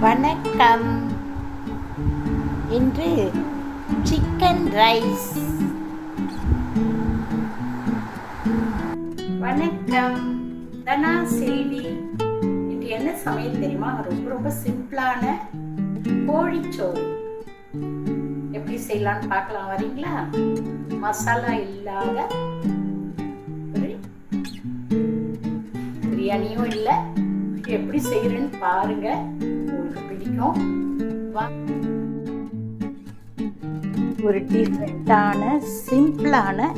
வணக்கம். இன்று chicken rice வணக்கம். தனா செல்வி. இன்று என்ன சமையல் தெரியுமா? ரொம்ப ரொம்ப சிம்பிளான கோழிச்சோறு. எப்படி செய்யலாம்னு பார்க்கலாம். வரீங்களா? மசாலா இல்லாத பிரியாணியும் இல்லை. எப்படி செய்யறேன்னு பாருங்க. உங்களுக்கு பிடிக்கும். ஒரு டிஃப்ரெண்ட்டான சிம்பிளான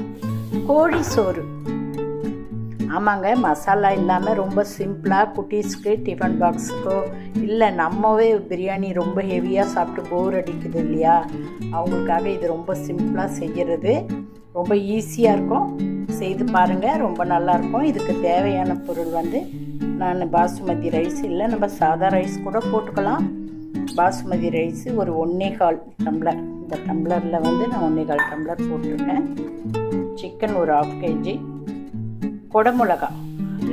கோழி சோறு. ஆமாங்க மசாலா இல்லாமல் ரொம்ப சிம்பிளாக குட்டீஸ்க்கு டிஃபன் பாக்ஸுக்கோ இல்லை நம்மவே பிரியாணி ரொம்ப ஹெவியாக சாப்பிட்டு போர் அடிக்குது இல்லையா? அவங்களுக்காக இது ரொம்ப சிம்பிளாக செய்கிறது ரொம்ப ஈஸியாக இருக்கும். செய்து பாருங்கள் ரொம்ப நல்லாயிருக்கும் இதுக்கு தேவையான பொருள் வந்து நான் பாசுமதி ரைஸ் இல்லை. நம்ம சாதா ரைஸ் கூட போட்டுக்கலாம். பாசுமதி ரைஸ் ஒரு ஒன்றே கால் டம்ளர். இந்த டம்ளரில் வந்து நான் ஒன்றே கால் டம்ளர் போட்டிருக்கேன். சிக்கன் ஒரு ஆஃப் கேஜி. குடமிளகா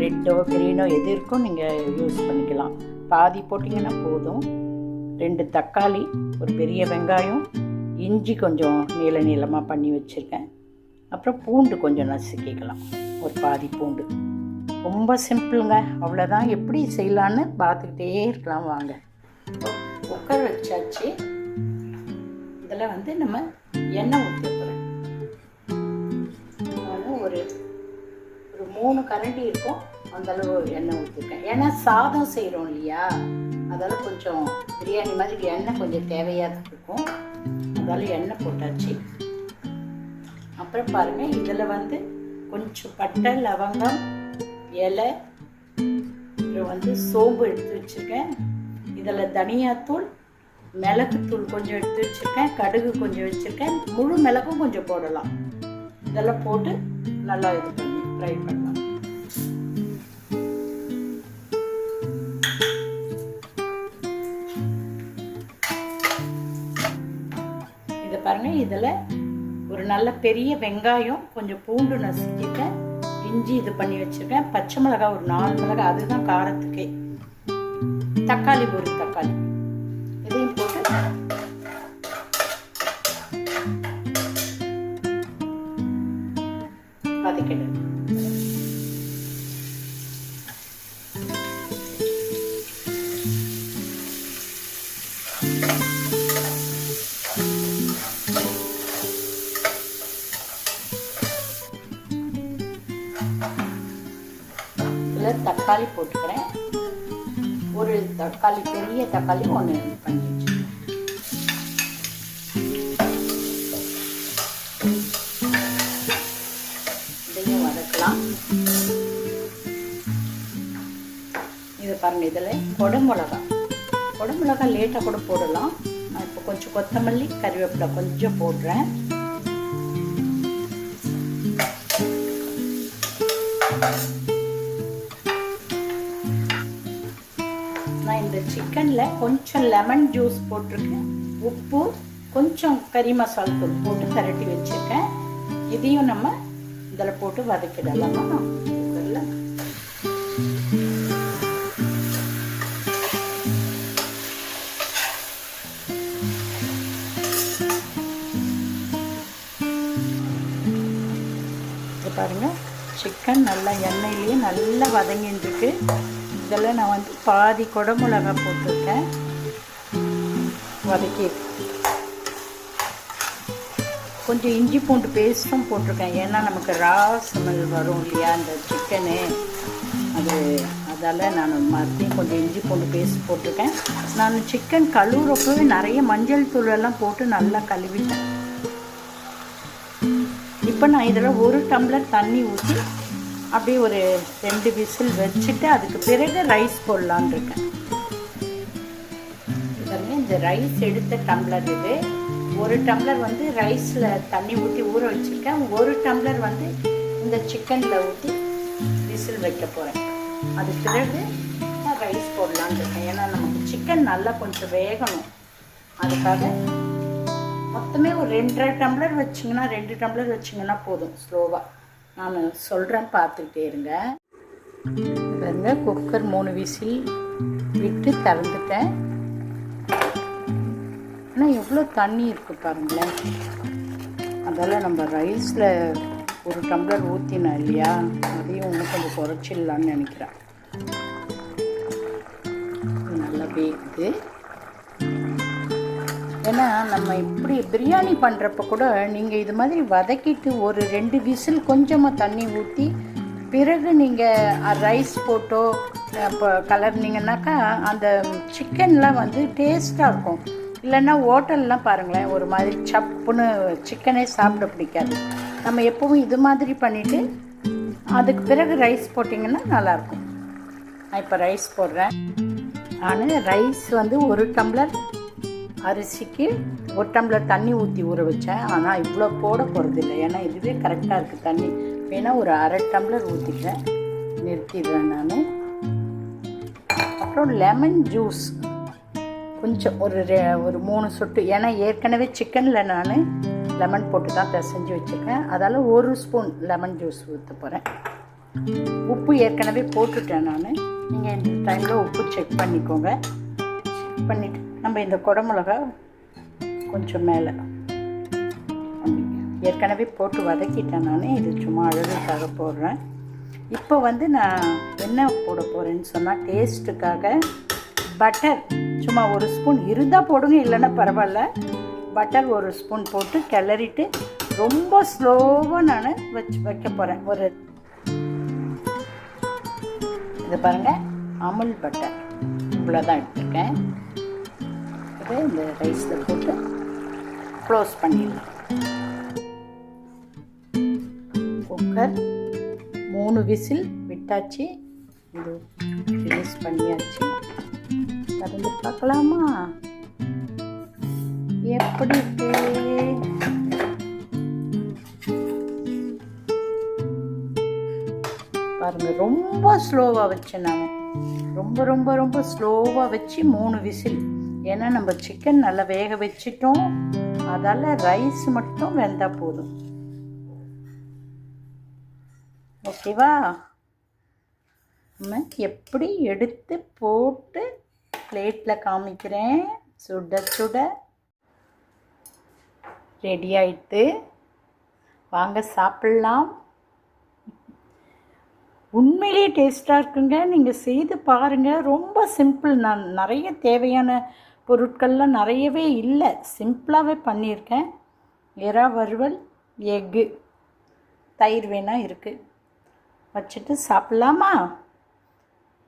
ரெட்டோ க்ரீனோ எது இருக்கோ நீங்கள் யூஸ் பண்ணிக்கலாம். பாதி போட்டிங்கன்னா போதும். ரெண்டு தக்காளி ஒரு பெரிய வெங்காயம் இஞ்சி கொஞ்சம் நீள நீளமாக பண்ணி வச்சுருக்கேன். அப்புறம் பூண்டு கொஞ்சம் நசுக்கிக்கலாம். ஒரு பாதி பூண்டு. ரொம்ப சிம்பிளுங்க. அவ்வளோதான் எப்படி செய்யலான்னு பார்த்துக்கிட்டே இருக்கலாம் வாங்க. குக்கர் வச்சாச்சு. இதில் வந்து நம்ம எண்ணெய் ஊற்றி போகிறேன் நான் ஒரு ஒரு மூணு கரண்டி இருக்கும். அந்த அளவு எண்ணெய் ஊற்றிருக்கேன் ஏன்னா சாதம் செய்கிறோம் இல்லையா? அதால் கொஞ்சம் பிரியாணி மாதிரி எண்ணெய் கொஞ்சம் தேவையாக தான் இருக்கும். அதால் எண்ணெய் போட்டாச்சு. அப்புறம் பாருங்கள் இதில் வந்து கொஞ்சம் பட்டை லவங்கம் இலை அப்புறம் வந்து சோம்பு எடுத்து வச்சுருக்கேன். இதில் தனியாத்தூள் மிளகுத்தூள் கொஞ்சம் எடுத்து வச்சுருக்கேன். கடுகு கொஞ்சம் வச்சுருக்கேன். முழு மிளகும் கொஞ்சம் போடலாம். இதெல்லாம் போட்டு நல்லா இது பண்ணி ஃப்ரை பண்ணலாம். இதை பாருங்க இதில் ஒரு நல்ல பெரிய வெங்காயம் கொஞ்சம் பூண்டு நசுக்கிட்டேன். இஞ்சி இது பண்ணி வச்சுருக்கேன். பச்சை மிளகாய் ஒரு நாலு மிளகாய் அதுதான் காரத்துக்கே. தக்காளி ஒரு தக்காளி. இதையும் போட்டு வதக்கிடுங்க இதில் தக்காளி போட்டுக்கிறேன். ஒரு தக்காளி பெரிய தக்காளி ஒன்று பண்ணி இதையும் வதக்கலாம். இது பாருங்க இதில் கொடமிளகா. கொடமிளகா லேட்டாக கூட போடலாம். நான் இப்போ கொஞ்சம் கொத்தமல்லி கறிவேப்பிலை கொஞ்சம் போடுறேன். நான் இந்த சிக்கனில் கொஞ்சம் லெமன் ஜூஸ் போட்டிருக்கேன். உப்பு கொஞ்சம் கறி மசால் தூள் போட்டு திரட்டி வச்சுருக்கேன். இதையும் நம்ம இதில் போட்டு வதக்கிடலாமா. குக்கரில் பாருங்கள் சிக்கன் நல்லா எண்ணெயிலேயே நல்லா வதங்கின்னு இருக்கு இதில் நான் வந்து பாதி குடமிளகா போட்டிருக்கேன். வதக்கி கொஞ்சம் இஞ்சி பூண்டு பேஸ்ட்டும் போட்டிருக்கேன். ஏன்னா நமக்கு ரா ஸ்மெல் வரும் இல்லையா? அந்த சிக்கனு அது அதால் நான் மறுபடியும் கொஞ்சம் இஞ்சி பூண்டு பேஸ்ட் போட்டிருக்கேன். நான் சிக்கன் கழுவுறப்பவே நிறைய மஞ்சள் தூளெல்லாம் போட்டு நல்லா கழுவிட்டேன். இப்போ நான் இதில் ஒரு டம்ளர் தண்ணி ஊற்றி அப்படியே ஒரு ரெண்டு விசில் வச்சுட்டு அதுக்கு பிறகு ரைஸ் போடலான் இருக்கேன். பாருங்க இந்த ரைஸ் எடுத்த டம்ளர் இது. ஒரு டம்ளர் வந்து ரைஸில் தண்ணி ஊற்றி ஊற வச்சுருக்கேன். ஒரு டம்ளர் வந்து இந்த சிக்கனில் ஊற்றி விசில் வைக்க போகிறேன் அது பிறகு நான் ரைஸ் போடலான் இருக்கேன். ஏன்னா நமக்கு சிக்கன் நல்லா கொஞ்சம் வேகணும். அதுக்காக மொத்தமே ஒரு ரெண்டரை டம்ளர் வச்சிங்கன்னா ரெண்டு டம்ளர் வச்சிங்கன்னா போதும் ஸ்லோவாக நான் சொல்கிறேன் பார்த்துக்கிட்டே இருங்க. பாருங்க குக்கர் மூணு விசில் விட்டு திறந்துட்டேன். ஆனால் எவ்வளோ தண்ணி இருக்குது பாருங்களேன். அதெல்லாம் நம்ம ரைஸில் ஒரு டம்ளர் ஊற்றினேன் இல்லையா? அதையும் இன்னும் கொஞ்சம் குறைச்சிடலான்னு நினைக்கிறேன். நல்லா வேகுது. ஏன்னா நம்ம இப்படி பிரியாணி பண்ணுறப்ப கூட நீங்கள் இது மாதிரி வதக்கிட்டு ஒரு ரெண்டு விசில் கொஞ்சமாக தண்ணி ஊற்றி பிறகு நீங்கள் ரைஸ் போட்டோ இப்போ கலர்னிங்கனாக்கா அந்த சிக்கன்லாம் வந்து டேஸ்ட்டாக இருக்கும். இல்லைன்னா ஹோட்டல்லாம் பாருங்களேன் ஒரு மாதிரி சப்புன்னு சிக்கனே சாப்பிட பிடிக்காது. நம்ம எப்பவும் இது மாதிரி பண்ணிவிட்டு அதுக்கு பிறகு ரைஸ் போட்டிங்கன்னா நல்லாயிருக்கும். நான் இப்போ ரைஸ் போடுறேன். நான் ரைஸ் வந்து ஒரு டம்ளர் அரிசிக்கு ஒரு டம்ளர் தண்ணி ஊற்றி ஊற வச்சேன். ஆனால் இவ்வளோ போட போகிறது இல்லை. ஏன்னா இதுவே கரெக்டாக இருக்குது தண்ணி வேணால் ஒரு அரை டம்ளர் ஊற்றிக்கிறேன் நிறுத்திடுறேன் நான். அப்புறம் லெமன் ஜூஸ் கொஞ்சம் ஒரு ரெ- ஒரு மூணு சொட்டு. ஏன்னா ஏற்கனவே சிக்கனில் நான் லெமன் போட்டு தான் பிசைஞ்சு வச்சுருக்கேன். அதால் ஒரு ஸ்பூன் லெமன் ஜூஸ் ஊற்ற போகிறேன் உப்பு ஏற்கனவே போட்டுட்டேன் நான். நீங்கள் இந்த டைமில் உப்பு செக் பண்ணிக்கோங்க. செக் பண்ணிவிட்டு நம்ம இந்த குடமிளகா கொஞ்சம் மேலே ஏற்கனவே போட்டு வதக்கிட்டேன் நான். இது சும்மா அழகுக்காக போடுறேன். இப்போ வந்து நான் என்ன போட போகிறேன்னு சொன்னால் டேஸ்ட்டுக்காக பட்டர் சும்மா ஒரு ஸ்பூன் இருந்தால் போடுங்க இல்லைன்னா பரவாயில்ல. பட்டர் ஒரு ஸ்பூன் போட்டு கிளறிட்டு ரொம்ப ஸ்லோவாக நான் வச்சு வைக்க போகிறேன் ஒரு இது பாருங்கள் அமுல் பட்டர் இவ்வளோ தான் எடுத்துருக்கேன். இதை இந்த ரைஸில் போட்டு க்ளோஸ் பண்ணிடலாம். குக்கர் மூணு விசில் விட்டாச்சு. இது ஃபினிஷ் பண்ணியாச்சு. திறந்து பார்க்கலாமா? எப்படி இருக்கு? பாருங்க ரொம்ப ஸ்லோவாக வச்சேன் நான். ரொம்ப ரொம்ப ரொம்ப ஸ்லோவாக வச்சு மூணு விசில் ஏன்னா நம்ம சிக்கன் நல்லா வேக வச்சிட்டோம். அதால் ரைஸ் மட்டும் வெந்தால் போதும். ஓகேவா நம்ம எப்படி எடுத்து போட்டு பிளேட்டில் காமிக்கிறேன்? சுட சுட. ரெடி ஆயிட்டு. வாங்க சாப்பிட்லாம். உண்மையிலேயே டேஸ்ட்டாக இருக்குங்க. நீங்கள் செய்து பாருங்கள் ரொம்ப சிம்பிள் நான் நிறைய தேவையான பொருட்கள்லாம் நிறையவே இல்லை. சிம்பிளாகவே பண்ணியிருக்கேன். எறா வறுவல் எக்கு தயிர் வேணால் இருக்குது வச்சுட்டு சாப்பிட்லாமா?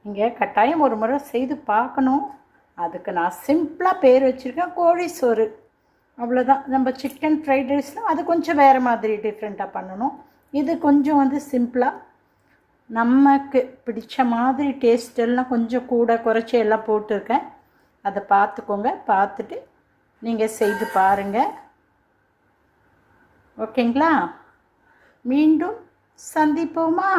நீங்கள் கட்டாயம் ஒரு முறை செய்து பார்க்கணும். அதுக்கு நான் சிம்பிளாக பேர் வச்சுருக்கேன் கோழி சோறு. அவ்வளோதான் நம்ம சிக்கன் ஃப்ரைட் ரைஸ்னால் அது கொஞ்சம் வேறு மாதிரி டிஃப்ரெண்ட்டாக பண்ணணும். இது கொஞ்சம் வந்து சிம்பிளாக நமக்கு பிடிச்ச மாதிரி டேஸ்ட் எல்லாம் கொஞ்சம் கூட குறைச்சி எல்லாம் போட்டிருக்கேன். அதை பார்த்துக்கோங்க பார்த்துட்டு நீங்கள் செய்து பாருங்கள் ஓகேங்களா? மீண்டும் சந்திப்போமா?